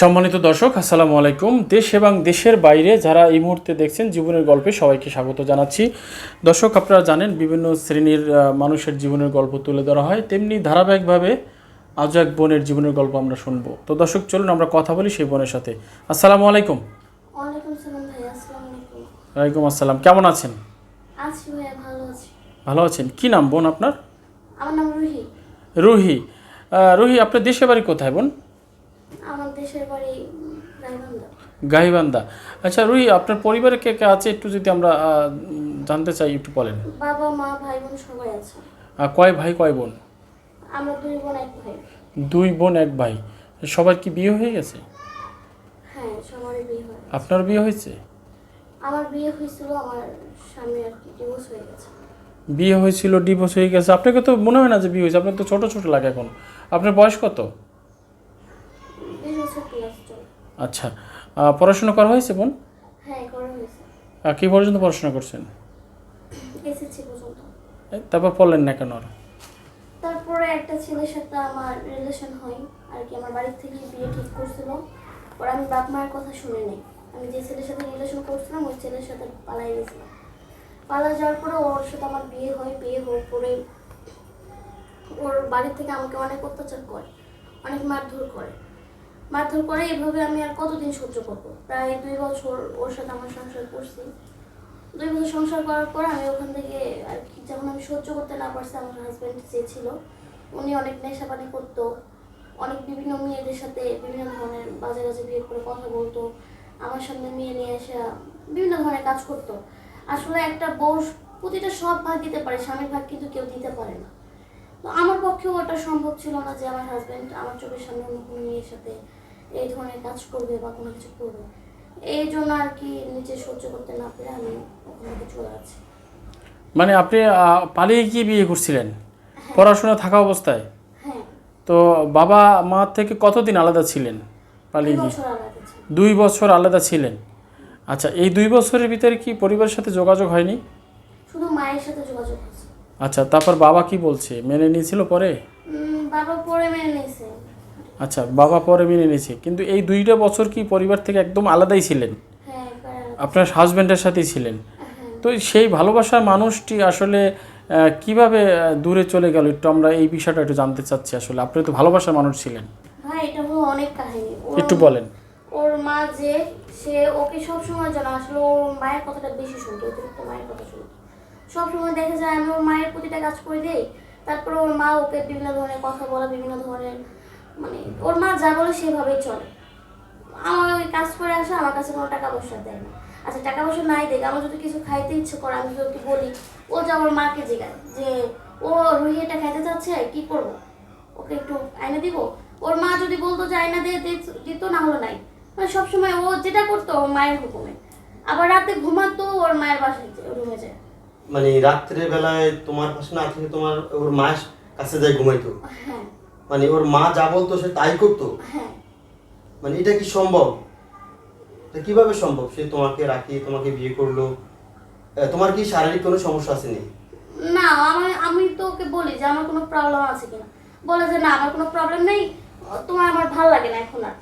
সম্মানিত দর্শক আসসালামু আলাইকুম। দেশ এবং দেশের বাইরে যারা এই মুহূর্তে দেখছেন জীবনের গল্পে সবাইকে স্বাগত জানাচ্ছি। দর্শক আপনারা জানেন বিভিন্ন শ্রেণির মানুষের জীবনের গল্প তুলে ধরা হয়। তেমনি ধারাবাহিকভাবে আজও এক বোনের জীবনের গল্প আমরা শুনব। তো দর্শক চলুন আমরা কথা বলি সেই বোনের সাথে। আসসালামু আলাইকুম। ওয়ালাইকুম আসসালামু আলাইকুম। আসসালাম। কেমন আছেন? ভালো আছেন? কি নাম বোন আপনার? রুহি। রুহি। রুহি আপনার দেশের বাড়ি কোথায় বোন? দেশের বাড়ি গাইবান্ধা। গাইবান্ধা। আচ্ছা রুহি আপনার পরিবারে কে কে আছে? একটু যদি আমরা জানতে চাই একটু বলেন। বাবা মা ভাই বোন সবাই আছে। কয় ভাই কয় বোন? আমরা দুই বোন এক ভাই। দুই বোন এক ভাই। সবার কি বিয়ে হয়ে গেছে? হ্যাঁ সবারই বিয়ে হয় আপনার বিয়ে হয়েছে? আমার বিয়ে হয়েছিল আমার স্বামী আর কি ডিভোর্স হয়ে গেছে। বিয়ে হয়েছিল ডিভোর্স হয়ে গেছে। আপনাকে তো মনে হয় না যে বিয়ে হয়েছে? আপনার তো ছোট ছোট লাগে এখন। আপনার বয়স কত বিশ বছর ক্লাস চলে আচ্ছা। পড়াশোনা করা হয়েছে বোন? হ্যাঁ কি পর্যন্ত পড়াশোনা করছেন? তারপর পড়লেন না কেন আর? তারপরে একটা ছেলের সাথে আমার রিলেশন হয় আর কি আমার বাড়ির থেকে বিয়ে ঠিক করছিল। পরে আমি বাপ মায়ের কথা শুনে নেই। আমি যে ছেলের সাথে রিলেশন করছিলাম ওই ছেলের সাথে পালাই গেছিলাম। পালা যাওয়ার পরে ওর সাথে আমার বিয়ে হয় বিয়ে হওয়ার পরে ওর বাড়ি থেকে আমাকে অনেক অত্যাচার করে অনেক মারধর করে। মারধর করে এইভাবে আমি আর কতদিন সহ্য করব? প্রায় দুই বছর ওর সাথে আমার সংসার করছি। দুই বছর সংসার করার পর আমি ওখান থেকে আর কি যখন আমি সহ্য করতে না পারছি, আমার হাজব্যান্ড যে ছিল, উনি অনেক নেশাপানি করতো। অনেক বিভিন্ন মেয়েদের সাথে বিভিন্ন ধরনের বাজে বাজে বিয়ে করে কথা বলতো। আমার সামনে মেয়ে নিয়ে এসে বিভিন্ন ধরনের কাজ করতো। আসলে একটা বউ প্রতিটা সব ভাগ দিতে পারে, স্বামীর ভাগ কিন্তু কেউ দিতে পারে না। তো আমার পক্ষেও ওটা সম্ভব ছিল না যে আমার হাজব্যান্ড আমার চোখের সামনে অন্য কোনো মেয়ের সাথে এই ধরনের কাজ করবে বা কোনো কিছু করবে। এই জন্য আর কি নিজে সহ্য করতে না পেরে আমি ওখান থেকে চলে যাচ্ছি। মানে আপনি পালিয়ে গিয়ে বিয়ে করছিলেন? পড়াশোনা থাকা অবস্থায়? হ্যাঁ। তো বাবা মা থেকে কতদিন আলাদা ছিলেন পালিয়ে দুই গিয়ে? বছর আলাদা ছিল দুই বছর আলাদা ছিলেন। আচ্ছা এই দুই বছরের ভিতরে কি পরিবারের সাথে যোগাযোগ হয়নি? শুধু মায়ের সাথে যোগাযোগ আচ্ছা তারপর বাবা কি বলছে? মেনে নিয়েছিল পরে? বাবা পরে মেনে নিয়েছে। আচ্ছা বাবা পরে মেনে নিয়েছে। কিন্তু এই দুইটা বছর কি পরিবার থেকে একদম আলাদাই ছিলেন? হ্যাঁ। আপনার হাজব্যান্ডের সাথেই ছিলেন। হ্যাঁ। তো সেই ভালোবাসার মানুষটি আসলে কীভাবে দূরে চলে গেল? একটু আমরা এই বিষয়টা একটু জানতে চাচ্ছি আসলে। আপনি তো ভালোবাসার মানুষ ছিলেন। অনেক কাহিনী। একটু বলেন। ওর মা যে সে ওকে সব সময় জানা আসলে ওর মায়ের কথাটা বেশি শুনতো অতিরিক্ত মায়ের কথা শুনতো। সব সময় দেখা যায় আমি ওর মায়ের প্রতিটা কাজ করে দেই। তারপরে ওর মা ওকে বিভিন্ন ধরনের কথা বলা বিভিন্ন ধরনের মানে ওর মা যা বলে সেভাবেই চলে। আমার ওই কাজ করে আসে আমার কাছে কোনো টাকা পয়সা দেয় না। আচ্ছা টাকা পয়সা নাই দেখ আমার যদি কিছু খাইতে ইচ্ছে করে আমি যদি বলি ও যে আমার মাকে জিগায় যে ও রুহি এটা খাইতে চাচ্ছে কি করব? ওকে একটু আয়না দিব? ওর মা যদি বলতো যে আয়না দিয়ে দিত- না হলো নাই। মানে সবসময় ও যেটা করতো ওর মায়ের হুকুমে। আবার রাতে ঘুমাতো ওর মায়ের বাসায় রুমে যায়। মানে রাত্রে বেলায় তোমার পাশে না থেকে তোমার ওর মায়ের কাছে যাই ঘুমাইতো? হ্যাঁ। মানে ওর মা যা বলতো সে তাই করতো? হ্যাঁ। মানে এটা কি সম্ভব? কীভাবে সম্ভব? সে তোমাকে রাখি তোমাকে বিয়ে করল? তোমার কি শারীরিক কোনো সমস্যা আছে নেই না আমি আমি তো ওকে বলি যে আমার কোনো প্রবলেম আছে কিনা। বলে যে না আমার কোনো প্রবলেম নেই। তোমার আমার ভালো লাগে না এখন আর।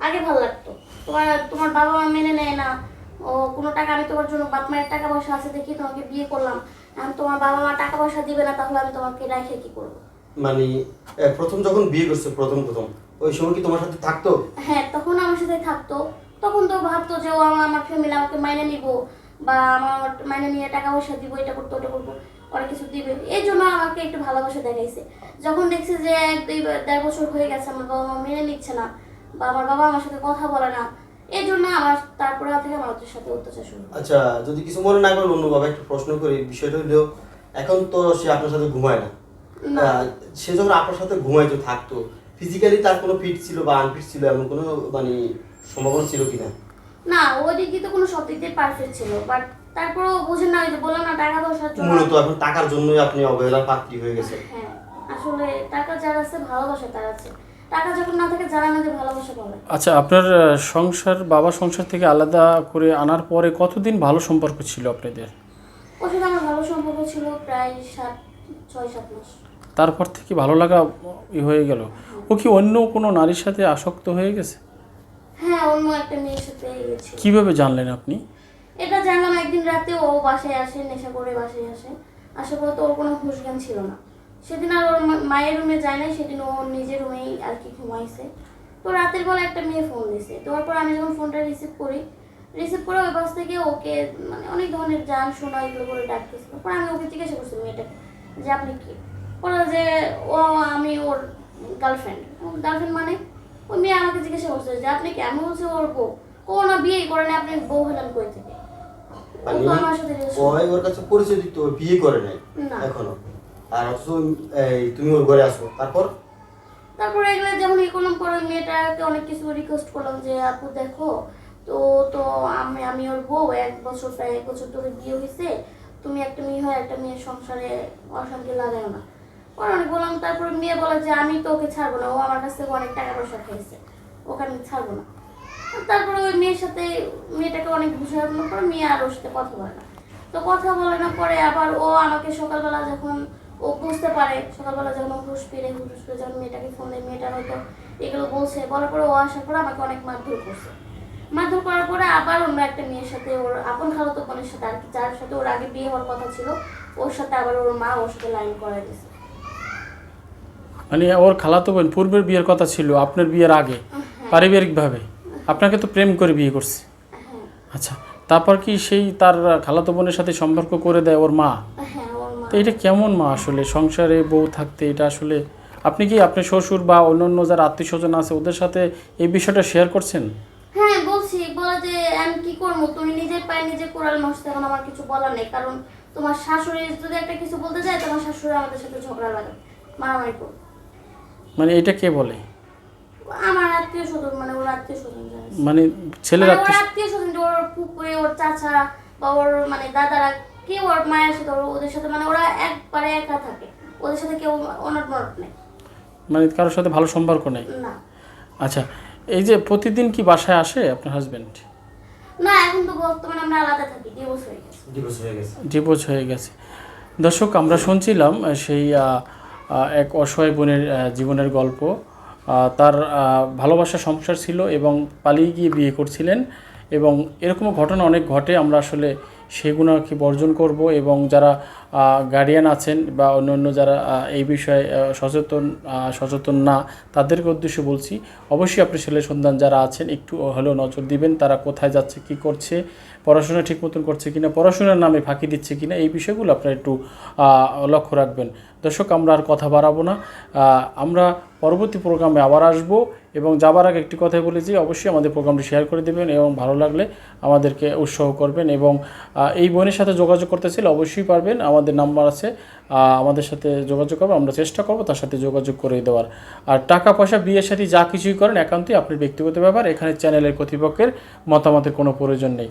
আগে ভালো লাগতো। তোমার তোমার বাবা মা মেনে নেয় না। ও কোনো টাকা আমি তোমার জন্য বাপ মায়ের টাকা পয়সা আছে দেখি তোমাকে বিয়ে করলাম। এখন তোমার বাবা মা টাকা পয়সা দিবে না তাহলে আমি তোমাকে রেখে কি করব? মানে প্রথম যখন বিয়ে করছ প্রথম প্রথম ওই সময় কি তোমার সাথে থাকতো? হ্যাঁ তখন আমার সাথে থাকতো। তখন তো ভাবতো যে ও আমার আমার ফ্যামিলি আমাকে মাইনে নিব বা আমার মাইনে নিয়ে টাকা পয়সা দিব এটা করতো ওটা করব অনেক কিছু দিবে। এই জন্য আমাকে একটু ভালোবাসা দেখাইছে। যখন দেখছে যে এক দুই দেড় বছর হয়ে গেছে আমার বাবা মা মেনে নিচ্ছে না বা আমার বাবা আমার সাথে কথা বলে না এই জন্য আমার তারপরে থেকে আমার ওদের সাথে অত্যাচার শুরু। আচ্ছা যদি কিছু মনে না করেন অন্যভাবে একটা প্রশ্ন করি বিষয়টা হলো এখন তো সে আপনার সাথে ঘুমায় না। সে যখন আপনার সাথে ঘুমাইতো থাকতো ফিজিক্যালি তার কোনো ফিট ছিল বা আনফিট ছিল এমন কোনো মানে সম্ভাবনা ছিল কিনা? না ওই দিক দিয়ে তো কোনো সব দিক দিয়ে পারফেক্ট ছিল বাট তারপরেও বোঝেন না ওই যে বললাম না টাকা পয়সার জন্য। মূলত এখন টাকার জন্যই আপনি অবহেলার পাত্রী হয়ে গেছে হ্যাঁ আসলে টাকা যার আছে ভালোবাসা তার আছে। টাকা যখন না থাকে না ভালোবাসা পাবে। আচ্ছা আপনার সংসার বাবা সংসার থেকে আলাদা করে আনার পরে কতদিন ভালো সম্পর্ক ছিল আপনাদের? ওর সাথে আমার ভালো সম্পর্ক ছিল প্রায় সাত ছয় সাত মাস। তারপর থেকে ভালো লাগা হয়ে গেল। ও কি অন্য কোনো নারীর সাথে আসক্ত হয়ে গেছে? হ্যাঁ অন্য একটা মেয়ের সাথে গেছিল কীভাবে জানলেন আপনি? এটা জানলাম একদিন রাতে ও বাসায় আসে নেশা করে বাসায় আসে। আসার পর তো ওর কোনো হুঁশ জ্ঞান ছিল না। সেদিন আর ওর মায়ের রুমে যায় না সেদিন ও নিজের রুমেই আর কি ঘুমাইছে। তো রাতের বেলা একটা মেয়ে ফোন দিছে। তো তারপর আমি যখন ফোনটা রিসিভ করি রিসিভ করে ওই বাস থেকে ওকে মানে অনেক ধরনের গান শোনা এগুলো করে ডাকতেছিল তারপর আমি ওকে জিজ্ঞাসা করছি মেয়েটাকে যে আপনি কি? বলল যে ও আমি ওর গার্লফ্রেন্ড গার্লফ্রেন্ড মানে? ওই মেয়ে আমাকে জিজ্ঞাসা করছে যে আপনি কি আমি বলছি ওর বউ? কোনো বিয়ে করেন আপনি বউ হলেন কই থেকে? ও তো আমার সাথে ওই ওর কাছে পরিচয় দিত বিয়ে করে নাই এখনও। আর অথচ তুমি ওর ঘরে আসো তারপর? তারপরে এগুলো যখন ই করলাম পরে ওই মেয়েটাকে অনেক কিছু রিকোয়েস্ট করলাম যে আপু দেখো তো তো আমি আমি ওর বউ এক বছর প্রায় এক বছর ধরে বিয়ে হয়েছে তুমি একটা মেয়ে হয় একটা মেয়ের সংসারে অশান্তি লাগায় না। পরে বললাম, তারপরে মেয়ে বলে যে আমি তো ওকে ছাড়বো না, ও আমার কাছ থেকে অনেক টাকা পয়সা খেয়েছে, ওকে আমি ছাড়বো না। তারপরে ওই মেয়ের সাথে, মেয়েটাকে অনেক বুঝানোর পর মেয়ে আর ওর সাথে কথা বলে না। তো কথা বলে না, পরে আবার ও আমাকে সকালবেলা যখন ও বুঝতে পারে, সকালবেলা যখন হুশ ফিরে হুশ ফিরে যখন মেয়েটাকে ফোন দেয়, মেয়েটা হয়তো এগুলো বলছে, বলার পরে ও আসার পরে আমাকে অনেক মারধর করছে। মারধর করার পরে আবার অন্য একটা মেয়ের সাথে, ওর আপন খালাতো বোনের সাথে আর কি, যার সাথে ওর আগে বিয়ে হওয়ার কথা ছিল, ওর সাথে আবার ওর মা ওর সাথে লাইন করাই দিয়েছে। মানে ওর খালাতো বোন পূর্বের বিয়ের কথা ছিল আপনার বিয়ের আগে পারিবারিকভাবে। আপনাকে তো প্রেম করে বিয়ে করছে। হ্যাঁ। আচ্ছা তারপর কি সেই তার খালাতো বোনের সাথে সম্পর্ক করে দেয় ওর মা? হ্যাঁ ওর মা। তো এটা কেমন মা আসলে? সংসারে বউ থাকতে এটা আসলে আপনি কি আপনার শ্বশুর বা অন্যান্য যারা আত্মীয় স্বজন আছে ওদের সাথে এই বিষয়টা শেয়ার করছেন? হ্যাঁ বলছি বলে যে আমি কি করব? তুমি নিজের পায়ে নিজে কোরাল নষ্ট এখন আমার কিছু বলার নেই। কারণ তোমার শাশুড়ি যদি একটা কিছু বলতে যায় তোমার শাশুড়ি আমাদের সাথে ঝগড়া লাগে মারামারি করবে। মানে এটা কে বলে? আমার আত্মীয় স্বজন মানে ওর আত্মীয় স্বজন মানে ছেলের মানে ওর আত্মীয় আত্মীয় স্বজন ওর পুকুরে ওর চাচা বা ওর মানে দাদারা কেউ ওর মায়ের সাথে ওদের সাথে মানে ওরা একবারে একা থাকে। ওদের সাথে কেউ অনট মনট নেই। মানে কারোর সাথে ভালো সম্পর্ক নেই? না। আচ্ছা এই যে প্রতিদিন কি বাসায় আসে আপনার হাজবেন্ড না এখন তো বর্তমানে আমরা আলাদা থাকি ডিভোর্স হয়ে গেছে। ডিভোর্স হয়ে গেছে। ডিভোর্স হয়ে গেছে। দর্শক আমরা শুনছিলাম সেই এক অসহায় বোনের জীবনের গল্প। তার ভালোবাসা সংসার ছিল এবং পালিয়ে গিয়ে বিয়ে করছিলেন এবং এরকম ঘটনা অনেক ঘটে। আমরা আসলে সেগুলোকে বর্জন করব এবং যারা গার্ডিয়ান আছেন বা অন্যান্য যারা এই বিষয়ে সচেতন সচেতন না, তাদেরকে উদ্দেশ্যে বলছি, অবশ্যই আপনি ছেলে সন্তান যারা আছেন, একটু হলেও নজর দিবেন, তারা কোথায় যাচ্ছে, কি করছে পড়াশোনা ঠিক মতন করছে কিনা, পড়াশোনার নামে ফাঁকি দিচ্ছে কিনা, এই বিষয়গুলো আপনারা একটু লক্ষ্য রাখবেন। দর্শক, আমরা আর কথা বাড়াবো না। আমরা পরবর্তী প্রোগ্রামে আবার আসব এবং যাবার আগে একটি কথা বলেছি অবশ্যই আমাদের প্রোগ্রামটি শেয়ার করে দেবেন এবং ভালো লাগলে আমাদেরকে উৎসাহ করবেন এবং এই বোনের সাথে যোগাযোগ করতে চাইলে অবশ্যই পারবেন। আমাদের নাম্বার আছে আমাদের সাথে যোগাযোগ করব আমরা চেষ্টা করব তার সাথে যোগাযোগ করে দেওয়ার। আর টাকা পয়সা, বিয়ের সাথে যা কিছুই করেন, একান্তই আপনার ব্যক্তিগত ব্যাপার। এখানে চ্যানেলের কর্তৃপক্ষের মতামতের কোনো প্রয়োজন নেই।